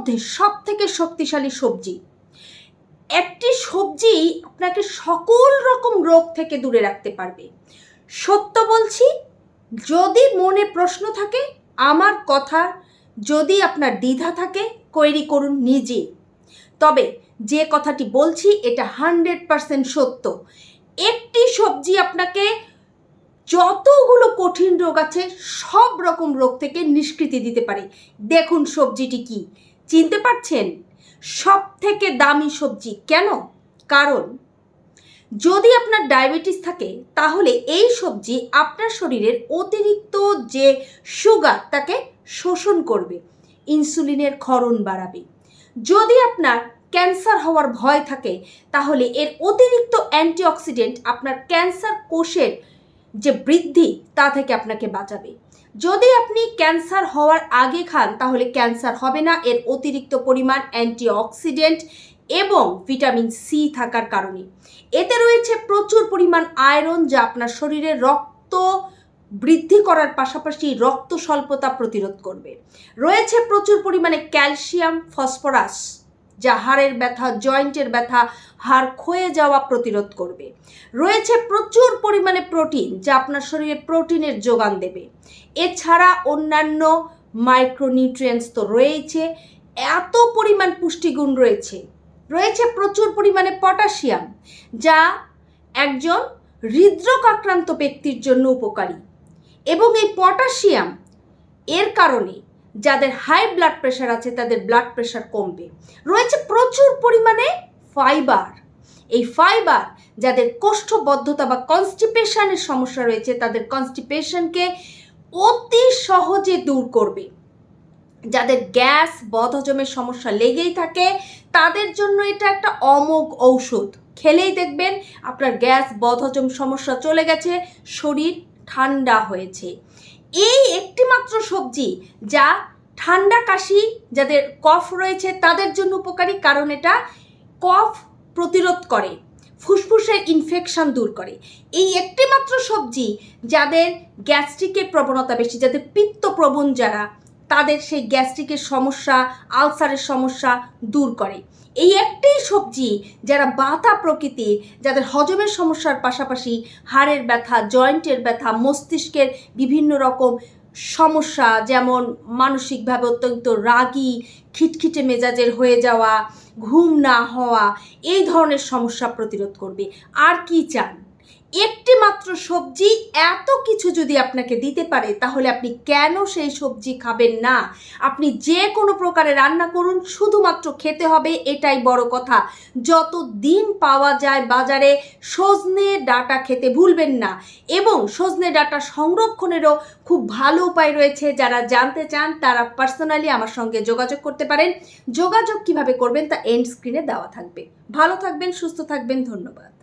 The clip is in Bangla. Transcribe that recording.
মধ্যে সব থেকে শক্তিশালী সবজি। একটি সবজি আপনাকে সকল রকম রোগ থেকে দূরে রাখতে পারবে। সত্য বলছি, যদি মনে প্রশ্ন থাকে, আমার কথা যদি আপনার দ্বিধা থাকে কৈরি করুন নিজে। তবে যে কথাটি বলছি, এটা হান্ড্রেড পারসেন্ট সত্য। একটি সবজি আপনাকে যতগুলো কঠিন রোগ আছে, সব রকম রোগ থেকে নিষ্কৃতি দিতে পারে। দেখুন সবজিটি কি। চিনতে পারছেন? সব থেকে দামি সবজি কেন? কারণ, যদি আপনার ডায়াবেটিস থাকে, তাহলে এই সবজি আপনার শরীরের অতিরিক্ত যে সুগার, তাকে শোষণ করবে, ইনসুলিনের ক্ষরণ বাড়াবে। যদি আপনার ক্যান্সার হওয়ার ভয় থাকে, তাহলে এর অতিরিক্ত অ্যান্টিঅক্সিডেন্ট আপনার ক্যান্সার কোষের যে বৃদ্ধি, তা থেকে আপনাকে বাঁচাবে। যদি আপনি ক্যান্সার হওয়ার আগে খান, তাহলে ক্যান্সার হবে না। এর অতিরিক্ত পরিমাণ অ্যান্টিঅক্সিডেন্ট এবং ভিটামিন সি থাকার কারণে। এতে রয়েছে প্রচুর পরিমাণ আয়রন, যা আপনার শরীরে রক্ত বৃদ্ধি করার পাশাপাশি রক্ত স্বল্পতা প্রতিরোধ করবে। রয়েছে প্রচুর পরিমাণে ক্যালসিয়াম, ফসফরাস যা হাড়ের ব্যথা, জয়েন্টের ব্যথা, হাড় ক্ষয়ে যাওয়া প্রতিরোধ করবে। রয়েছে প্রচুর পরিমাণে প্রোটিন যা আপনার শরীরে প্রোটিনের যোগান দেবে। এছাড়া অন্যান্য মাইক্রোনিউট্রিয়েন্টস তো রয়েছে এত পরিমাণ পুষ্টিগুণ রয়েছে। রয়েছে প্রচুর পরিমাণে পটাশিয়াম যা একজন হৃদরোগ আক্রান্ত ব্যক্তির জন্য উপকারী। এবং এই পটাশিয়াম এর কারণে যাদের হাই ব্লাড প্রেশার আছে, তাদের ব্লাড প্রেশার কমবে। রয়েছে প্রচুর পরিমাণে ফাইবার এই ফাইবার যাদের কোষ্ঠবদ্ধতা বা কনস্টিপেশনের সমস্যা রয়েছে, তাদের কনস্টিপেশনকে অতি সহজে দূর করবে। যাদের গ্যাস, বদহজমের সমস্যা লেগেই থাকে, তাদের জন্য এটা একটা অমোঘ ঔষধ। খেলেই দেখবেন আপনার গ্যাস, বদহজম সমস্যা চলে গেছে, শরীর ঠান্ডা হয়েছে। এই একটি মাত্র সবজি যা ঠান্ডা কাশি, যাদের কফ রয়েছে তাদের জন্য উপকারী, কারণ এটা কফ প্রতিরোধ করে, ফুসফুসের ইনফেকশন দূর করে। এই একটি মাত্র সবজি যাদের গ্যাস্ট্রিকের প্রবণতা বেশি, যাদের পিত্তপ্রবণ যারা, তাদের সেই গ্যাস্ট্রিকের সমস্যা আলসারের সমস্যা দূর করে। এই একটাই সবজি যারা বাতা প্রকৃতি, যাদের হজমের সমস্যার পাশাপাশি হাড়ের ব্যথা, জয়েন্টের ব্যথা, মস্তিষ্কের বিভিন্ন রকম সমস্যা, যেমন মানসিকভাবে অত্যন্ত রাগি, খিটখিটে মেজাজের হয়ে যাওয়া, ঘুম না হওয়া, এই ধরনের সমস্যা প্রতিরোধ করবে। আর কি চান? একটি মাত্র সবজি, এত কিছু যদি আপনাকে দিতে পারে, তাহলে আপনি কেন সেই সবজি খাবেন না? আপনি যে কোনো প্রকারে রান্না করুন, শুধুমাত্র খেতে হবে, এটাই বড় কথা। যত দিন পাওয়া যায় বাজারে, সজনে ডাটা খেতে ভুলবেন না। এবং সজনে ডাটা সংরক্ষণেরও খুব ভালো উপায় রয়েছে, যারা জানতে চান, তারা পার্সোনালি আমার সঙ্গে যোগাযোগ করতে পারেন। যোগাযোগ কীভাবে করবেন, তা এন্ড স্ক্রিনে দেওয়া থাকবে। ভালো থাকবেন, সুস্থ থাকবেন, ধন্যবাদ।